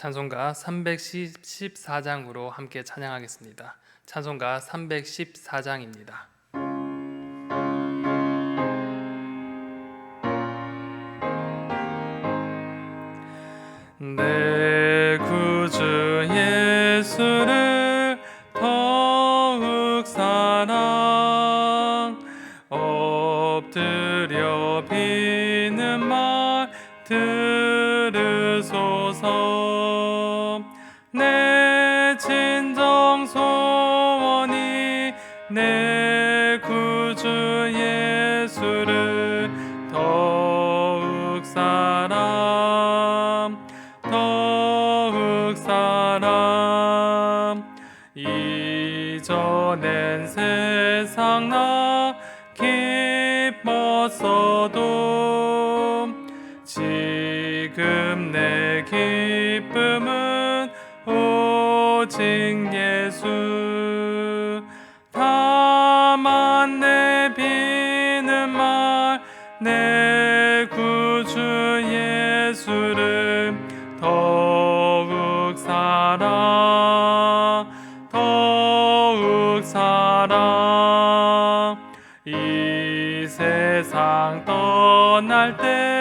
찬송가 314장으로 함께 찬양하겠습니다. 찬송가 314장입니다. 사랑. 이 세상 떠날 때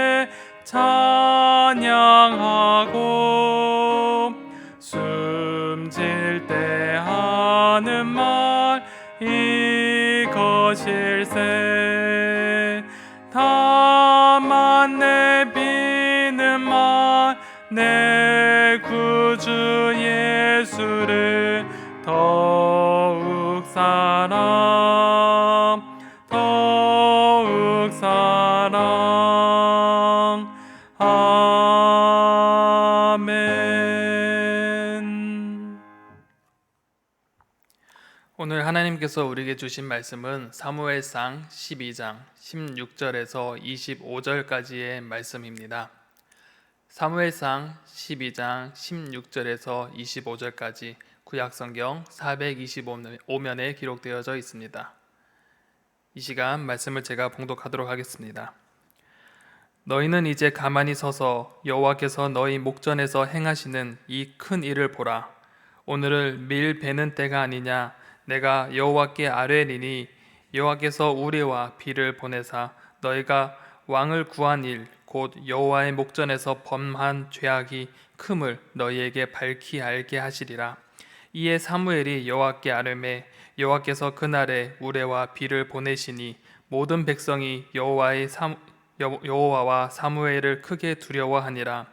오늘 하나님께서 우리에게 주신 말씀은 사무엘상 12장 16절에서 25절까지의 말씀입니다. 사무엘상 12장 16절에서 25절까지 구약성경 425면에 기록되어져 있습니다. 이 시간 말씀을 제가 봉독하도록 하겠습니다. 너희는 이제 가만히 서서 여호와께서 너희 목전에서 행하시는 이 큰 일을 보라. 오늘을 밀 베는 때가 아니냐. 내가 여호와께 아뢰리니 여호와께서 우리와 비를 보내사 너희가 왕을 구한 일 곧 여호와의 목전에서 범한 죄악이 큼을 너희에게 밝히 알게 하시리라. 이에 사무엘이 여호와께 아뢰매 여호와께서 그날에 우레와 비를 보내시니 모든 백성이 여호와의 사, 여- 여호와와 사무엘을 크게 두려워하니라.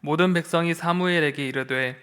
모든 백성이 사무엘에게 이르되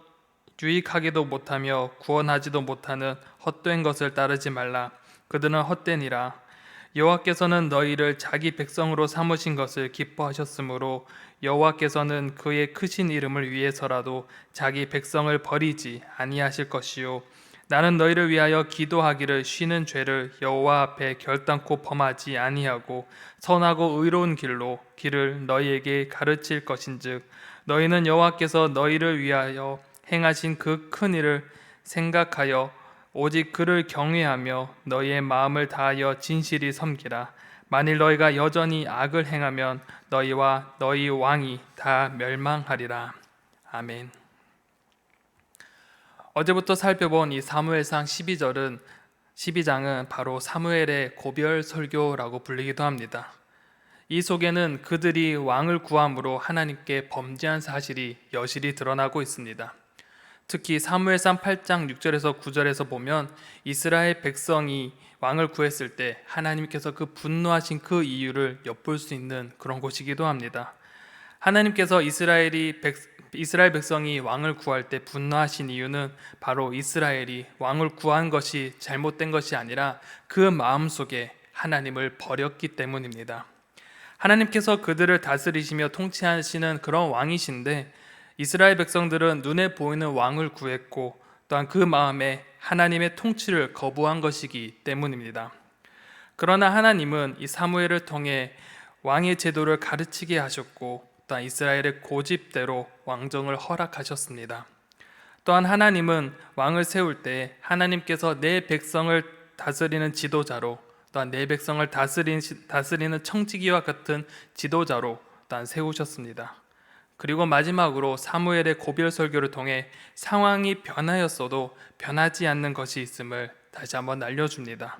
유익하기도 못하며 구원하지도 못하는 헛된 것을 따르지 말라. 그들은 헛되니라. 여호와께서는 너희를 자기 백성으로 삼으신 것을 기뻐하셨으므로 여호와께서는 그의 크신 이름을 위해서라도 자기 백성을 버리지 아니하실 것이요 나는 너희를 위하여 기도하기를 쉬는 죄를 여호와 앞에 결단코 범하지 아니하고 선하고 의로운 길로 길을 너희에게 가르칠 것인즉 너희는 여호와께서 너희를 위하여 행하신 그 큰 일을 생각하여 오직 그를 경외하며 너희의 마음을 다하여 진실이 섬기라. 만일 너희가 여전히 악을 행하면 너희와 너희 왕이 다 멸망하리라. 아멘. 어제부터 살펴본 이 사무엘상 12절은 12장은 바로 사무엘의 고별 설교라고 불리기도 합니다. 이 속에는 그들이 왕을 구함으로 하나님께 범죄한 사실이 여실히 드러나고 있습니다. 특히 사무엘상 8장 6절에서 9절에서 보면 이스라엘 백성이 왕을 구했을 때 하나님께서 그 분노하신 그 이유를 엿볼 수 있는 그런 곳이기도 합니다. 하나님께서 이스라엘이 백, 이스라엘 백성이 왕을 구할 때 분노하신 이유는 바로 이스라엘이 왕을 구한 것이 잘못된 것이 아니라 그 마음 속에 하나님을 버렸기 때문입니다. 하나님께서 그들을 다스리시며 통치하시는 그런 왕이신데 이스라엘 백성들은 눈에 보이는 왕을 구했고 또한 그 마음에 하나님의 통치를 거부한 것이기 때문입니다. 그러나 하나님은 이 사무엘을 통해 왕의 제도를 가르치게 하셨고 또한 이스라엘의 고집대로 왕정을 허락하셨습니다. 또한 하나님은 왕을 세울 때 하나님께서 내 백성을 다스리는 지도자로 또한 내 백성을 다스리는, 청지기와 같은 지도자로 또한 세우셨습니다. 그리고 마지막으로 사무엘의 고별 설교를 통해 상황이 변하였어도 변하지 않는 것이 있음을 다시 한번 알려줍니다.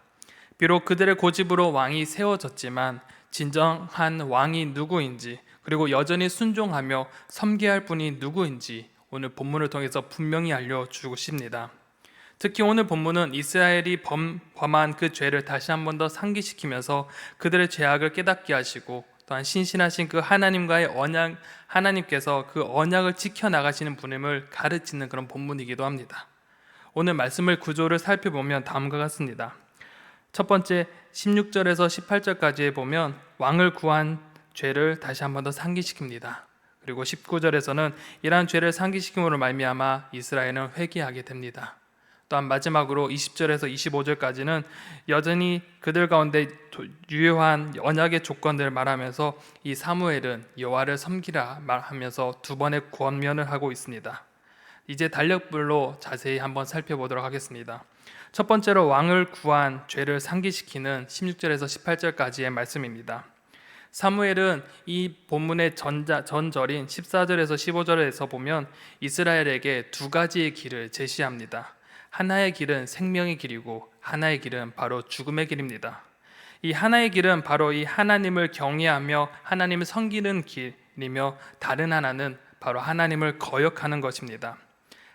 비록 그들의 고집으로 왕이 세워졌지만 진정한 왕이 누구인지 그리고 여전히 순종하며 섬겨야 할 분이 누구인지 오늘 본문을 통해서 분명히 알려주고 싶습니다. 특히 오늘 본문은 이스라엘이 범, 범한 그 죄를 다시 한 번 더 상기시키면서 그들의 죄악을 깨닫게 하시고 또한 신신하신 그 하나님과의 언약 하나님께서 그 언약을 지켜 나가시는 분임을 가르치는 그런 본문이기도 합니다. 오늘 말씀을 구조를 살펴보면 다음과 같습니다. 첫 번째 16절에서 18절까지에 보면 왕을 구한 죄를 다시 한 번 더 상기시킵니다. 그리고 19절에서는 이러한 죄를 상기시킴으로 말미암아 이스라엘은 회개하게 됩니다. 또한 마지막으로 20절에서 25절까지는 여전히 그들 가운데 유효한 언약의 조건들을 말하면서 이 사무엘은 여호와를 섬기라 말하면서 두 번의 권면을 하고 있습니다. 이제 달력별로 자세히 한번 살펴보도록 하겠습니다. 첫 번째로 왕을 구한 죄를 상기시키는 16절에서 18절까지의 말씀입니다. 사무엘은 이 본문의 전자, 전절인 14절에서 15절에서 보면 이스라엘에게 두 가지의 길을 제시합니다. 하나의 길은 생명의 길이고 하나의 길은 바로 죽음의 길입니다. 이 하나의 길은 바로 이 하나님을 경외하며 하나님을 섬기는 길이며 다른 하나는 바로 하나님을 거역하는 것입니다.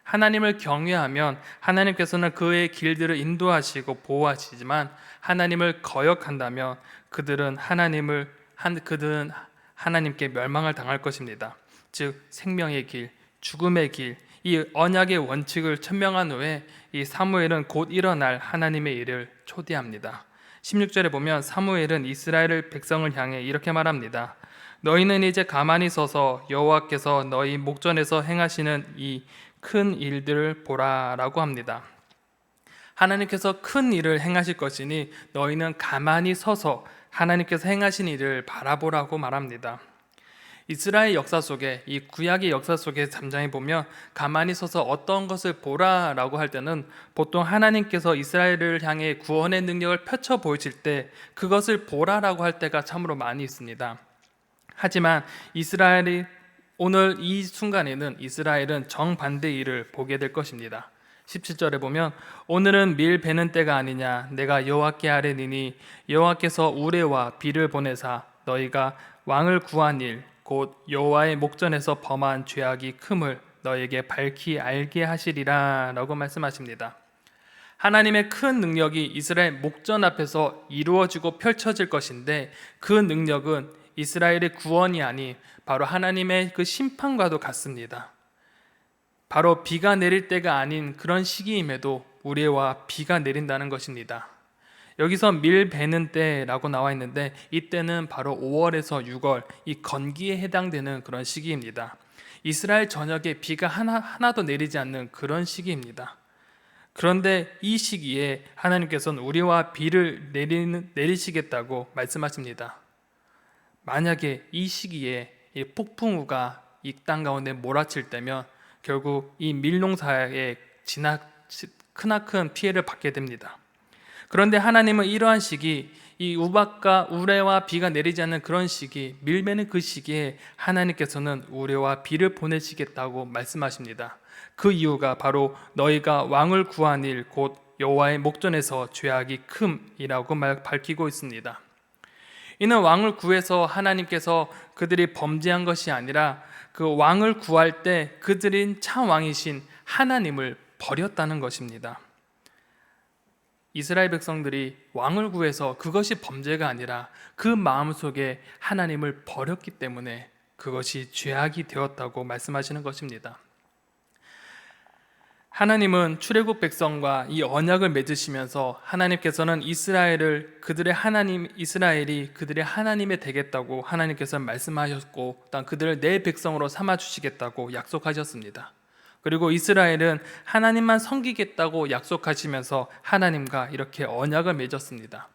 하나님을 경외하면 하나님께서는 그의 길들을 인도하시고 보호하시지만 하나님을 거역한다면 그들은 하나님을 한 그들은 하나님께 멸망을 당할 것입니다. 즉 생명의 길, 죽음의 길, 이 언약의 원칙을 천명한 후에 이 사무엘은 곧 일어날 하나님의 일을 초대합니다. 16절에 보면 사무엘은 이스라엘 백성을 향해 이렇게 말합니다. 너희는 이제 가만히 서서 여호와께서 너희 목전에서 행하시는 이 큰 일들을 보라라고 합니다. 하나님께서 큰 일을 행하실 것이니 너희는 가만히 서서 하나님께서 행하신 일을 바라보라고 말합니다. 이스라엘 역사 속에 이 구약의 역사 속에 잠장해 보면 가만히 서서 어떤 것을 보라라고 할 때는 보통 하나님께서 이스라엘을 향해 구원의 능력을 펼쳐 보이실 때 그것을 보라라고 할 때가 참으로 많이 있습니다. 하지만 이스라엘이 오늘 이 순간에는 이스라엘은 정반대 일을 보게 될 것입니다. 17절에 보면 오늘은 밀 베는 때가 아니냐 내가 여호와께 아뢰니니 여호와께서 우레와 비를 보내사 너희가 왕을 구한 일 곧 여호와의 목전에서 범한 죄악이 큼을 너에게 밝히 알게 하시리라라고 말씀하십니다. 하나님의 큰 능력이 이스라엘 목전 앞에서 이루어지고 펼쳐질 것인데 그 능력은 이스라엘의 구원이 아닌 바로 하나님의 그 심판과도 같습니다. 바로 비가 내릴 때가 아닌 그런 시기임에도 우리와 비가 내린다는 것입니다. 여기서 밀 베는 때라고 나와 있는데 이때는 바로 5월에서 6월 이 건기에 해당되는 그런 시기입니다. 이스라엘 전역에 비가 하나 하나도 내리지 않는 그런 시기입니다. 그런데 이 시기에 하나님께서는 우리와 비를 내리는, 내리시겠다고 말씀하십니다. 만약에 이 시기에 이 폭풍우가 이 땅 가운데 몰아칠 때면 결국 이 밀농사에 지나 크나큰 피해를 받게 됩니다. 그런데 하나님은 이러한 시기, 이 우박과 우레와 비가 내리지 않는 그런 시기, 밀매는 그 시기에 하나님께서는 우레와 비를 보내시겠다고 말씀하십니다. 그 이유가 바로 너희가 왕을 구한 일, 곧 여호와의 목전에서 죄악이 큼이라고 밝히고 있습니다. 이는 왕을 구해서 하나님께서 그들이 범죄한 것이 아니라 그 왕을 구할 때 그들인 참 왕이신 하나님을 버렸다는 것입니다. 이스라엘 백성들이 왕을 구해서 그것이 범죄가 아니라 그 마음속에 하나님을 버렸기 때문에 그것이 죄악이 되었다고 말씀하시는 것입니다. 하나님은 출애굽 백성과 이 언약을 맺으시면서 하나님께서는 이스라엘을 그들의 하나님 이스라엘이 그들의 하나님이 되겠다고 하나님께서 말씀하셨고 또 그들을 내 백성으로 삼아 주시겠다고 약속하셨습니다. 그리고 이스라엘은 하나님만 섬기겠다고 약속하시면서 하나님과 이렇게 언약을 맺었습니다.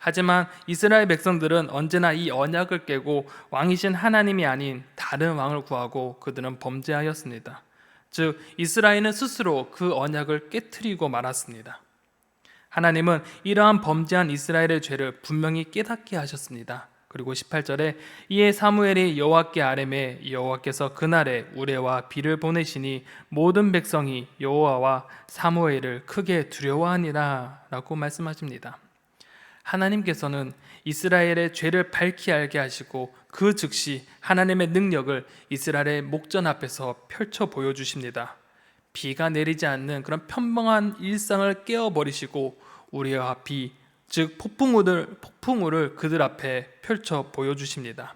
하지만 이스라엘 백성들은 언제나 이 언약을 깨고 왕이신 하나님이 아닌 다른 왕을 구하고 그들은 범죄하였습니다. 즉 이스라엘은 스스로 그 언약을 깨뜨리고 말았습니다. 하나님은 이러한 범죄한 이스라엘의 죄를 분명히 깨닫게 하셨습니다. 그리고 18절에 이에 사무엘이 여호와께 아뢰매 여호와께서 그날에 우레와 비를 보내시니 모든 백성이 여호와와 사무엘을 크게 두려워하니라라고 말씀하십니다. 하나님께서는 이스라엘의 죄를 밝히 알게 하시고 그 즉시 하나님의 능력을 이스라엘의 목전 앞에서 펼쳐 보여주십니다. 비가 내리지 않는 그런 평범한 일상을 깨어버리시고 우리와 비, 즉 폭풍우를, 폭풍우를 그들 앞에 펼쳐 보여주십니다.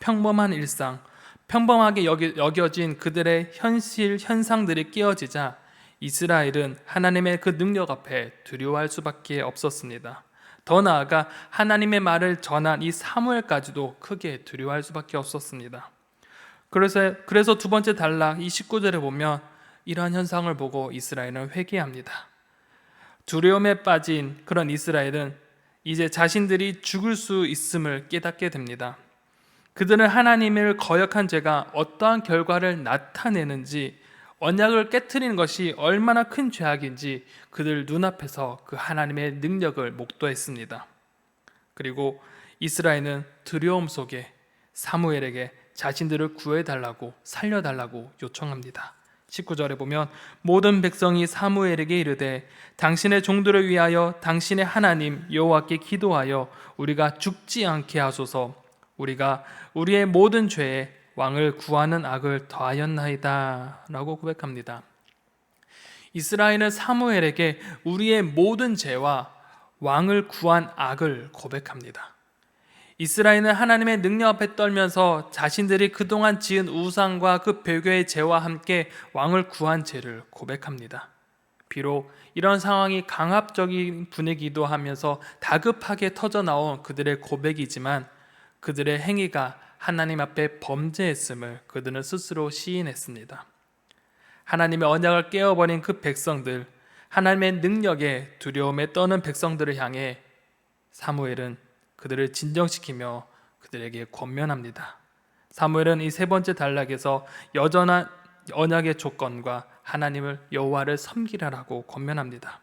평범한 일상, 평범하게 여기, 여겨 진 그들의 현실 현상들이 깨어지자 이스라엘은 하나님의 그 능력 앞에 두려워할 수밖에 없었습니다. 더 나아가 하나님의 말을 전한 이 사무엘까지도 크게 두려워할 수밖에 없었습니다. 그래서 그래서 두 번째 단락 이 19절에 보면 이러한 현상을 보고 이스라엘은 회개합니다. 두려움에 빠진 그런 이스라엘은 이제 자신들이 죽을 수 있음을 깨닫게 됩니다. 그들은 하나님을 거역한 죄가 어떠한 결과를 나타내는지 언약을 깨뜨리는 것이 얼마나 큰 죄악인지 그들 눈앞에서 그 하나님의 능력을 목도했습니다. 그리고 이스라엘은 두려움 속에 사무엘에게 자신들을 구해달라고 살려달라고 요청합니다. 19절에 보면 모든 백성이 사무엘에게 이르되 당신의 종들을 위하여 당신의 하나님 여호와께 기도하여 우리가 죽지 않게 하소서 우리가 우리의 모든 죄에 왕을 구하는 악을 더하였나이다라고 고백합니다. 이스라엘은 사무엘에게 우리의 모든 죄와 왕을 구한 악을 고백합니다. 이스라엘은 하나님의 능력 앞에 떨면서 자신들이 그동안 지은 우상과 그 배교의 죄와 함께 왕을 구한 죄를 고백합니다. 비록 이런 상황이 강압적인 분위기도 하면서 다급하게 터져 나온 그들의 고백이지만 그들의 행위가 하나님 앞에 범죄했음을 그들은 스스로 시인했습니다. 하나님의 언약을 깨어버린 그 백성들, 하나님의 능력에 두려움에 떠는 백성들을 향해 사무엘은 그들을 진정시키며 그들에게 권면합니다. 사무엘은 이 세 번째 단락에서 여전한 언약의 조건과 하나님을 여호와를 섬기라라고 권면합니다.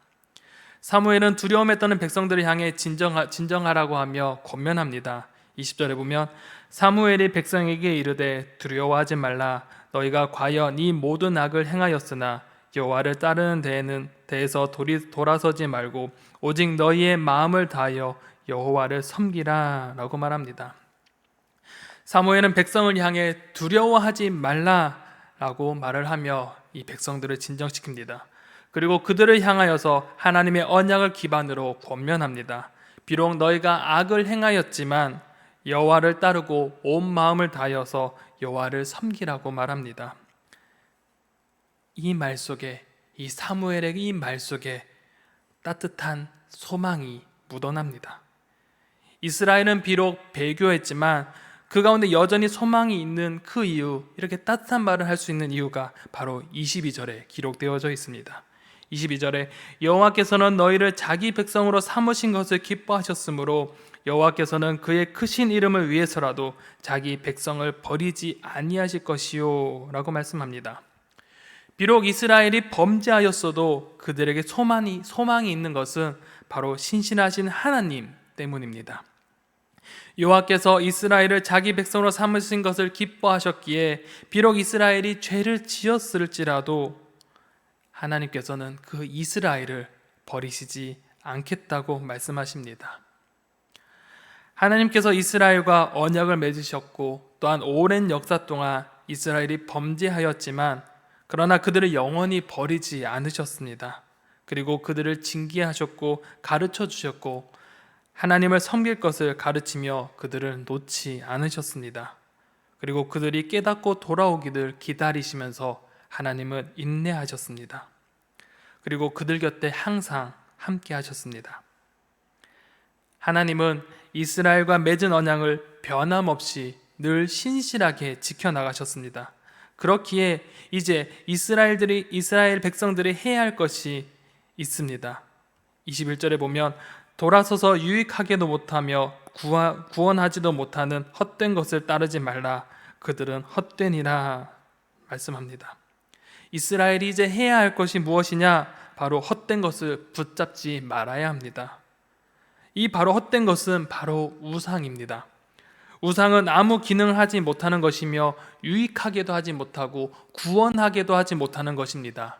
사무엘은 두려움에 떠는 백성들을 향해 진정하, 진정하라고 하며 권면합니다. 20절에 보면 사무엘이 백성에게 이르되 두려워하지 말라 너희가 과연 이 모든 악을 행하였으나 여호와를 따르는 데에는 대해서 돌이, 돌아서지 말고 오직 너희의 마음을 다하여 여호와를 섬기라라고 말합니다. 사무엘은 백성을 향해 두려워하지 말라라고 말을 하며 이 백성들을 진정시킵니다. 그리고 그들을 향하여서 하나님의 언약을 기반으로 권면합니다. 비록 너희가 악을 행하였지만 여호와를 따르고 온 마음을 다하여서 여호와를 섬기라고 말합니다. 이 말 속에 이 사무엘의 이 말 속에 따뜻한 소망이 묻어납니다. 이스라엘은 비록 배교했지만 그 가운데 여전히 소망이 있는 그 이유, 이렇게 따뜻한 말을 할 수 있는 이유가 바로 22절에 기록되어져 있습니다. 22절에 여호와께서는 너희를 자기 백성으로 삼으신 것을 기뻐하셨으므로 여호와께서는 그의 크신 이름을 위해서라도 자기 백성을 버리지 아니하실 것이요라고 말씀합니다. 비록 이스라엘이 범죄하였어도 그들에게 소망이 소망이 있는 것은 바로 신실하신 하나님 때문입니다. 여호와께서 이스라엘을 자기 백성으로 삼으신 것을 기뻐하셨기에 비록 이스라엘이 죄를 지었을지라도 하나님께서는 그 이스라엘을 버리시지 않겠다고 말씀하십니다. 하나님께서 이스라엘과 언약을 맺으셨고 또한 오랜 역사 동안 이스라엘이 범죄하였지만 그러나 그들을 영원히 버리지 않으셨습니다. 그리고 그들을 징계하셨고 가르쳐 주셨고 하나님을 섬길 것을 가르치며 그들을 놓지 않으셨습니다. 그리고 그들이 깨닫고 돌아오기를 기다리시면서 하나님은 인내하셨습니다. 그리고 그들 곁에 항상 함께 하셨습니다. 하나님은 이스라엘과 맺은 언약을 변함없이 늘 신실하게 지켜나가셨습니다. 그렇기에 이제 이스라엘들이 이스라엘 백성들이 해야 할 것이 있습니다. 21절에 보면 돌아서서 유익하게도 못하며 구원하지도 못하는 헛된 것을 따르지 말라. 그들은 헛되니라 말씀합니다. 이스라엘이 이제 해야 할 것이 무엇이냐? 바로 헛된 것을 붙잡지 말아야 합니다. 이 바로 헛된 것은 바로 우상입니다. 우상은 아무 기능을 하지 못하는 것이며 유익하게도 하지 못하고 구원하게도 하지 못하는 것입니다.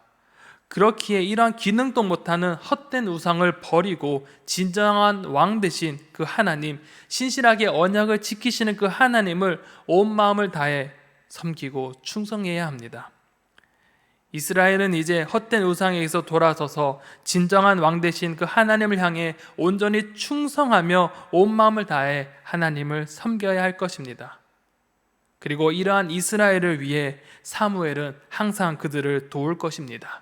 그렇기에 이러한 기능도 못하는 헛된 우상을 버리고 진정한 왕 대신 그 하나님, 신실하게 언약을 지키시는 그 하나님을 온 마음을 다해 섬기고 충성해야 합니다. 이스라엘은 이제 헛된 우상에서 돌아서서 진정한 왕 대신 그 하나님을 향해 온전히 충성하며 온 마음을 다해 하나님을 섬겨야 할 것입니다. 그리고 이러한 이스라엘을 위해 사무엘은 항상 그들을 도울 것입니다.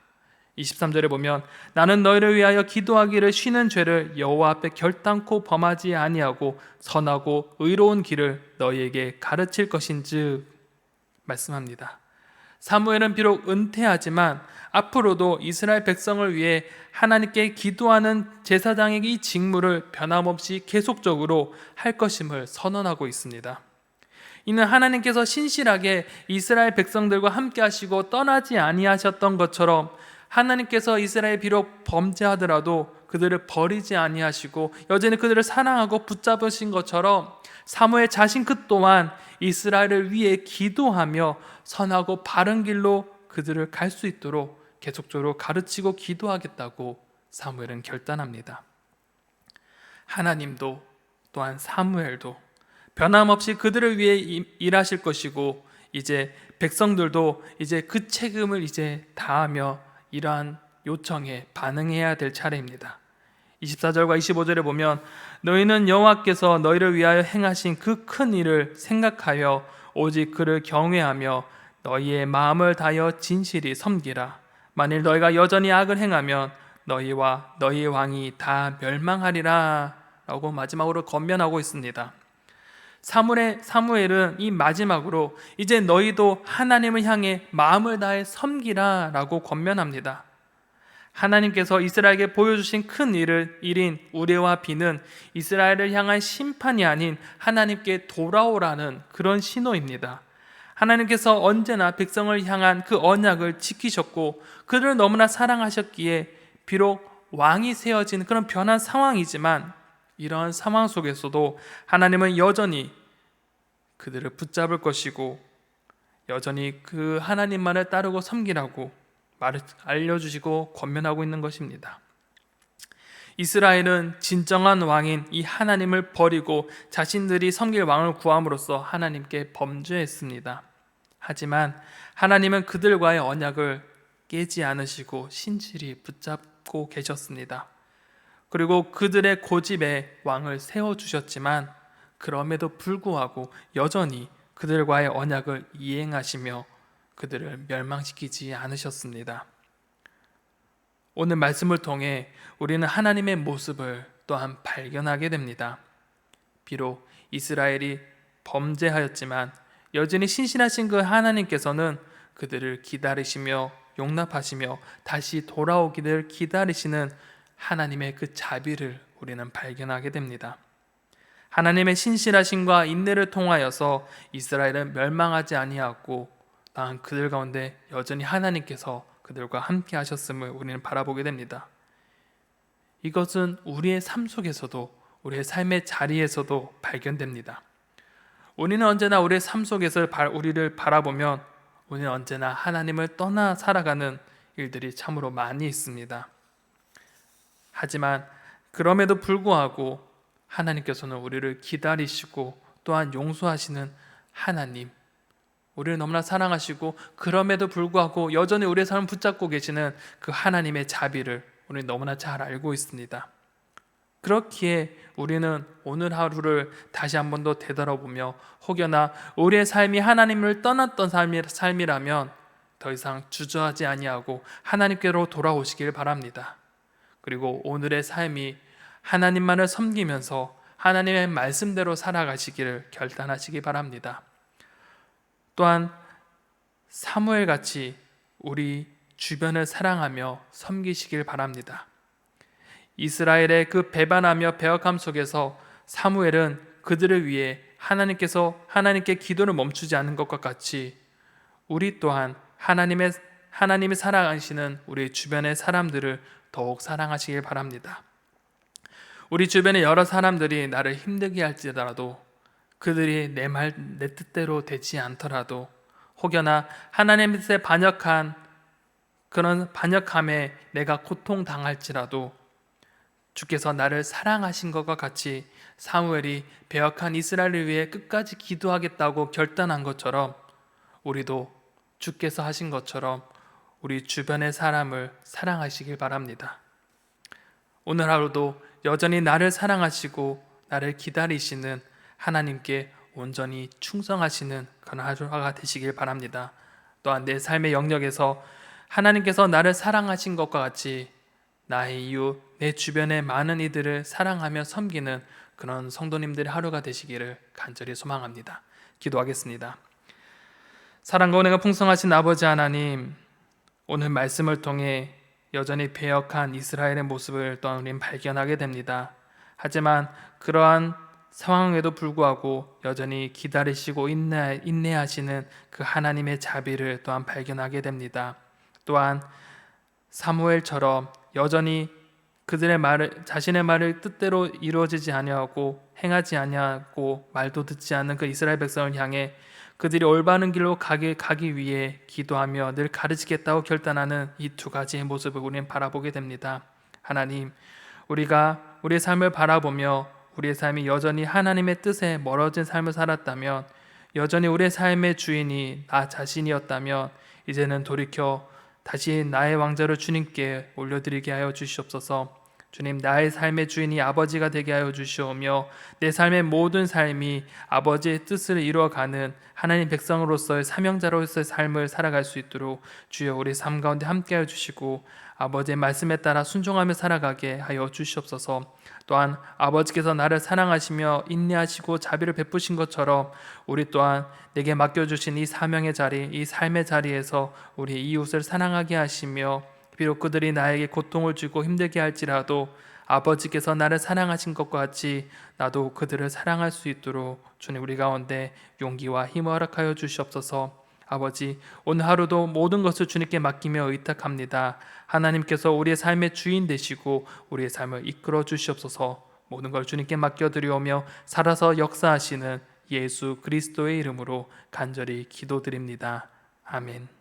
23절에 보면 나는 너희를 위하여 기도하기를 쉬는 죄를 여호와 앞에 결단코 범하지 아니하고 선하고 의로운 길을 너희에게 가르칠 것인즉 말씀합니다. 사무엘은 비록 은퇴하지만 앞으로도 이스라엘 백성을 위해 하나님께 기도하는 제사장의 이 직무를 변함없이 계속적으로 할 것임을 선언하고 있습니다. 이는 하나님께서 신실하게 이스라엘 백성들과 함께 하시고 떠나지 아니하셨던 것처럼 하나님께서 이스라엘 비록 범죄하더라도 그들을 버리지 아니하시고 여전히 그들을 사랑하고 붙잡으신 것처럼 사무엘 자신 그 또한 이스라엘을 위해 기도하며 선하고 바른 길로 그들을 갈 수 있도록 계속적으로 가르치고 기도하겠다고 사무엘은 결단합니다. 하나님도 또한 사무엘도 변함없이 그들을 위해 일하실 것이고 이제 백성들도 이제 그 책임을 이제 다하며 이러한 요청에 반응해야 될 차례입니다. 24절과 25절에 보면 너희는 여호와께서 너희를 위하여 행하신 그 큰 일을 생각하여 오직 그를 경외하며 너희의 마음을 다하여 진실이 섬기라. 만일 너희가 여전히 악을 행하면 너희와 너희 왕이 다 멸망하리라. 라고 마지막으로 건면하고 있습니다. 사무엘, 사무엘은 이 마지막으로 이제 너희도 하나님을 향해 마음을 다해 섬기라 라고 권면합니다. 하나님께서 이스라엘에게 보여주신 큰 일을 일인 우레와 비는 이스라엘을 향한 심판이 아닌 하나님께 돌아오라는 그런 신호입니다. 하나님께서 언제나 백성을 향한 그 언약을 지키셨고 그들을 너무나 사랑하셨기에 비록 왕이 세워진 그런 변한 상황이지만 이러한 상황 속에서도 하나님은 여전히 그들을 붙잡을 것이고 여전히 그 하나님만을 따르고 섬기라고 말을 알려주시고 권면하고 있는 것입니다. 이스라엘은 진정한 왕인 이 하나님을 버리고 자신들이 섬길 왕을 구함으로써 하나님께 범죄했습니다. 하지만 하나님은 그들과의 언약을 깨지 않으시고 신실히 붙잡고 계셨습니다. 그리고 그들의 고집에 왕을 세워주셨지만 그럼에도 불구하고 여전히 그들과의 언약을 이행하시며 그들을 멸망시키지 않으셨습니다. 오늘 말씀을 통해 우리는 하나님의 모습을 또한 발견하게 됩니다. 비록 이스라엘이 범죄하였지만 여전히 신실하신 그 하나님께서는 그들을 기다리시며 용납하시며 다시 돌아오기를 기다리시는 하나님의 그 자비를 우리는 발견하게 됩니다. 하나님의 신실하심과 인내를 통하여서 이스라엘은 멸망하지 아니하고 단 그들 가운데 여전히 하나님께서 그들과 함께 하셨음을 우리는 바라보게 됩니다. 이것은 우리의 삶 속에서도 우리의 삶의 자리에서도 발견됩니다. 우리는 언제나 우리의 삶 속에서 우리를 바라보면 우리는 언제나 하나님을 떠나 살아가는 일들이 참으로 많이 있습니다. 하지만 그럼에도 불구하고 하나님께서는 우리를 기다리시고 또한 용서하시는 하나님, 우리를 너무나 사랑하시고 그럼에도 불구하고 여전히 우리의 삶을 붙잡고 계시는 그 하나님의 자비를 우리 너무나 잘 알고 있습니다. 그렇기에 우리는 오늘 하루를 다시 한 번 더 되돌아보며 혹여나 우리의 삶이 하나님을 떠났던 삶이라면 더 이상 주저하지 아니하고 하나님께로 돌아오시길 바랍니다. 그리고 오늘의 삶이 하나님만을 섬기면서 하나님의 말씀대로 살아가시기를 결단하시기 바랍니다. 또한 사무엘 같이 우리 주변을 사랑하며 섬기시길 바랍니다. 이스라엘의 그 배반하며 배역함 속에서 사무엘은 그들을 위해 하나님께서 하나님께 기도를 멈추지 않은 것과 같이 우리 또한 하나님의 하나님이 사랑하시는 우리 주변의 사람들을 더욱 사랑하시길 바랍니다. 우리 주변의 여러 사람들이 나를 힘들게 할지라도 그들이 내 말 내 뜻대로 되지 않더라도 혹여나 하나님의 뜻에 반역한 그런 반역함에 내가 고통 당할지라도 주께서 나를 사랑하신 것과 같이 사무엘이 배역한 이스라엘을 위해 끝까지 기도하겠다고 결단한 것처럼 우리도 주께서 하신 것처럼 우리 주변의 사람을 사랑하시길 바랍니다. 오늘 하루도 여전히 나를 사랑하시고 나를 기다리시는 하나님께 온전히 충성하시는 그런 하루가 되시길 바랍니다. 또한 내 삶의 영역에서 하나님께서 나를 사랑하신 것과 같이 나의 이유, 내 주변의 많은 이들을 사랑하며 섬기는 그런 성도님들의 하루가 되시기를 간절히 소망합니다. 기도하겠습니다. 사랑과 은혜가 풍성하신 아버지 하나님, 오늘 말씀을 통해 여전히 배역한 이스라엘의 모습을 또한 우리는 발견하게 됩니다. 하지만 그러한 상황에도 불구하고 여전히 기다리시고 인내, 인내하시는 그 하나님의 자비를 또한 발견하게 됩니다. 또한 사무엘처럼 여전히 그들의 말을 자신의 말을 뜻대로 이루어지지 아니하고 행하지 아니하고 말도 듣지 않는 그 이스라엘 백성을 향해 그들이 올바른 길로 가기, 가기 위해 기도하며 늘 가르치겠다고 결단하는 이 두 가지의 모습을 우리는 바라보게 됩니다. 하나님, 우리가 우리의 삶을 바라보며 우리의 삶이 여전히 하나님의 뜻에 멀어진 삶을 살았다면 여전히 우리의 삶의 주인이 나 자신이었다면 이제는 돌이켜 다시 나의 왕자를 주님께 올려드리게 하여 주시옵소서. 주님, 나의 삶의 주인이 아버지가 되게 하여 주시오며 내 삶의 모든 삶이 아버지의 뜻을 이루어가는 하나님 백성으로서의 사명자로서의 삶을 살아갈 수 있도록 주여 우리 삶 가운데 함께하여 주시고 아버지의 말씀에 따라 순종하며 살아가게 하여 주시옵소서. 또한 아버지께서 나를 사랑하시며 인내하시고 자비를 베푸신 것처럼 우리 또한 내게 맡겨주신 이 사명의 자리, 이 삶의 자리에서 우리 이웃을 사랑하게 하시며 비록 그들이 나에게 고통을 주고 힘들게 할지라도 아버지께서 나를 사랑하신 것과 같이 나도 그들을 사랑할 수 있도록 주님 우리 가운데 용기와 힘을 허락하여 주시옵소서. 아버지, 오늘 하루도 모든 것을 주님께 맡기며 의탁합니다. 하나님께서 우리의 삶의 주인 되시고 우리의 삶을 이끌어 주시옵소서. 모든 걸 주님께 맡겨드리오며 살아서 역사하시는 예수 그리스도의 이름으로 간절히 기도드립니다. 아멘.